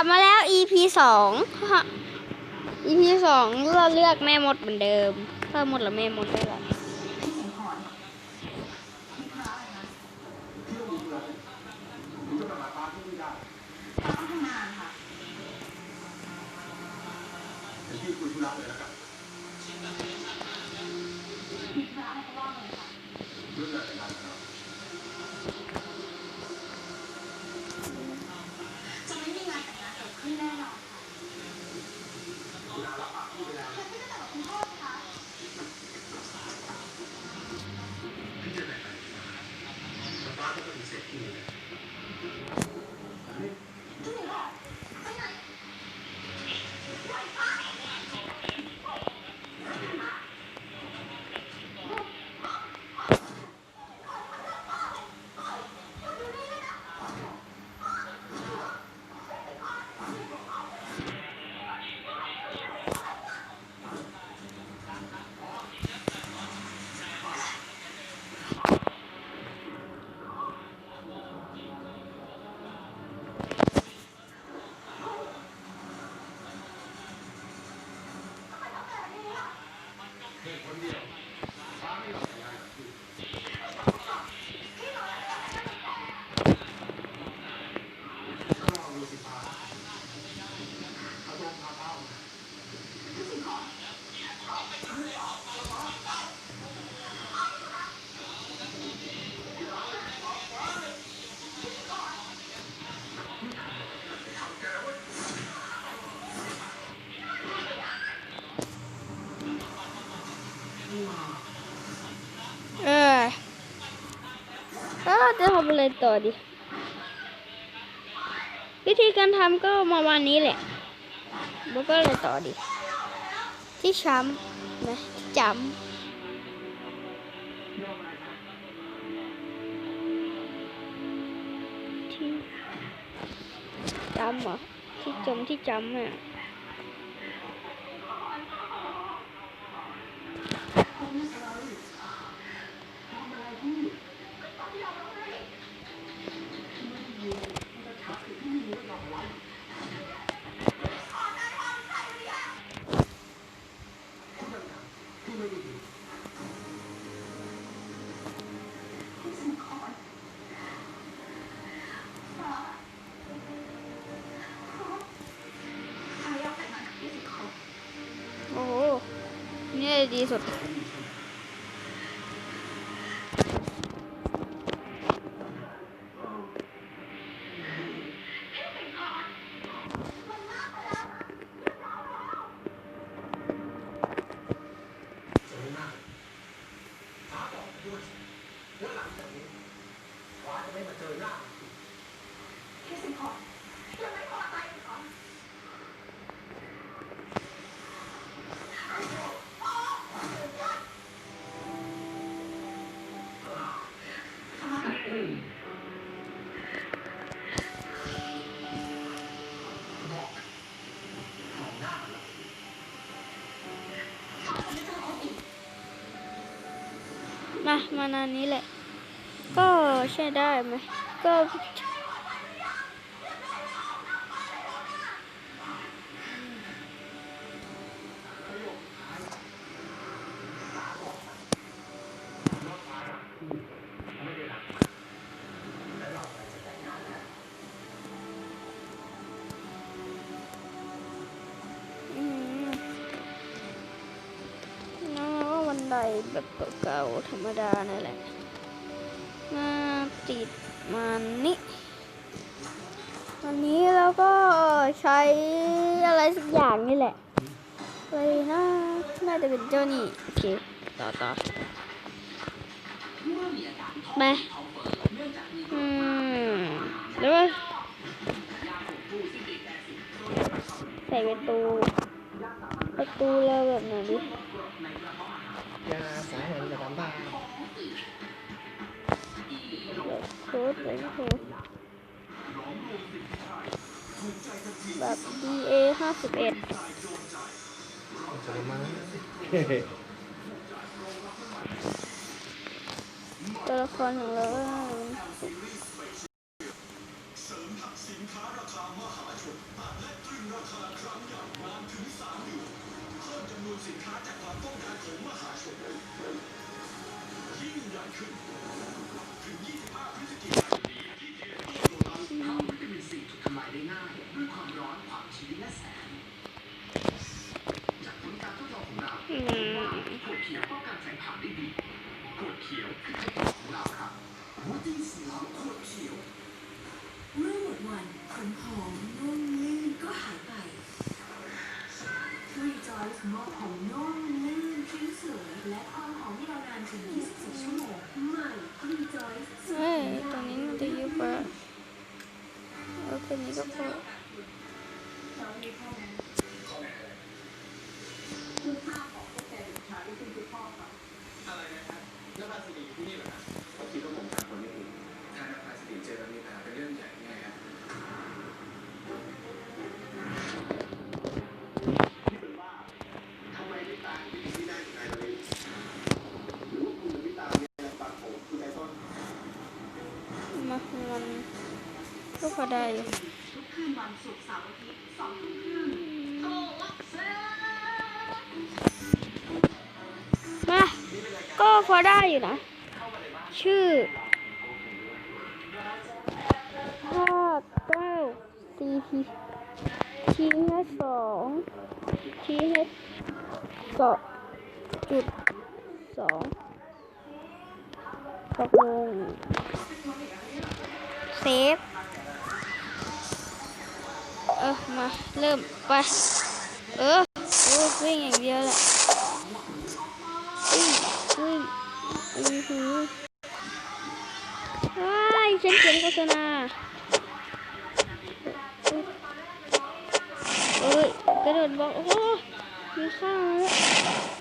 ลับมาแล้ว EP สอง EP สองเราเลือกแม่มดเหมือนเดิมเพิ่มมดหรือแม่มดได้หรอ ต่อดิ วิธีการทำก็มาณนี้แหละแล้วก็เลยต่อดิ ที่ช้ำนะจำที่จำเหรอที่จมที่จำอะ ดีสุด มา มานานนี้แหละ ก็ใช้ได้ไหม ก็ แบบเก่าๆธรรมดานั่นแหละ มาติดมันนี่วันนี้เราก็ใช้อะไรสักอย่างนี่แหละเลยนะน่าจะเป็นเจ้านี่โอเคต่อต่อไปอืมแล้วใส่ประตูประตูเราแบบไหนดิ โค้ดเลยโค้ดแบบ DA ห้าสิบเอ็ดจะมาตัวละครของเราก็อืมเมื่อหมดวันขนหอมนุ่มลื่นก็หารีจอยส์มอบผมนุ่มลื่นผิวสวยและควา มหอมยาวนานถึง24ชั่วโมงใหม่รีจอยส์ เอ้ยตรงนี้มันจะยุบปะเออแค่นี้ ก็พออะเหรอครับผมคิดว่าผมทำคนไม่ผิดถ้านภาสิริเจอแล้วมีปัญหาเป็นเรื่องใหญ่ไงครับนี่เป็นบ้าทำไมไม่ตายที่ที่ได้อยู่ในตอนนี้หรือว่าคุณกับพี่ตาเนี่ยปากผมคุณไอ้ต้นมามันก็พอได้อยู่ ศุกร์เสาร์อาทิตย์สองทุ่มครึ่งโทรวัเซมาก็พอได้อยู่นะ ชื่อห้าเก้า CP ทีทีเฮสองทีเฮสสองจุดสองตกลงเซฟ ออมาเริ่มไป เออโอ้วิ่งอย่างเดียวแหละวิ่งวิ่งอือหือว้ายฉันเขียนโฆษณาเอ้ยกระโดดบอกโอ้โหมีข้าวแล้ว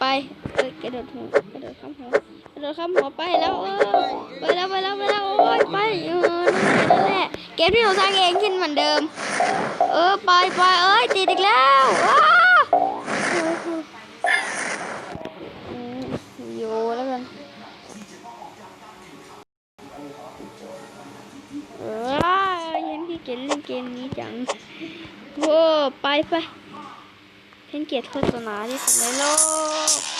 ไปไปกระโดดหัวกระโดดข้ามหัวกระโดดข้ามหัวไปแล้วเออไปแล้วไปแล้วไปแล้วโอ้ยไปเออนั่นแหละเกมที่หนูสร้างเองขึ้นเหมือนเดิม เออไปไปเอ้ยติดอีกแล้วอืมโยแล้วกันเออยังพี่เกดเล่นเกมนี้จังโว้ไปไป เพ่นเกียรติโฆษณาที่สุดในโลก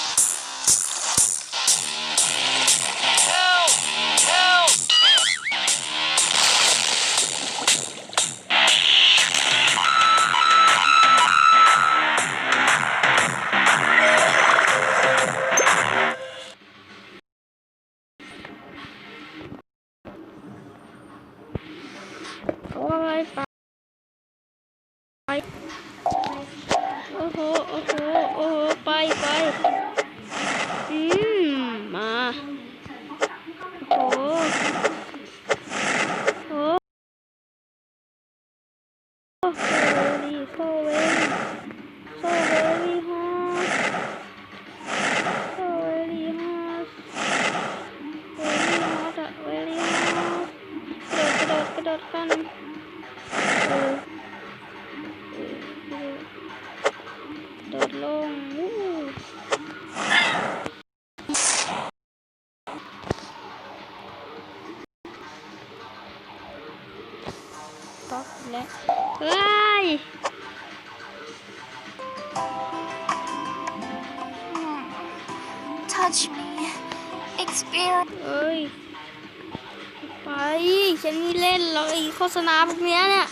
แล้วเฮ้ย touch me experience เอ้ย ไปฉันมีเล่นหรอกไอ้โฆษณาพวกเนี้ยเนี่ย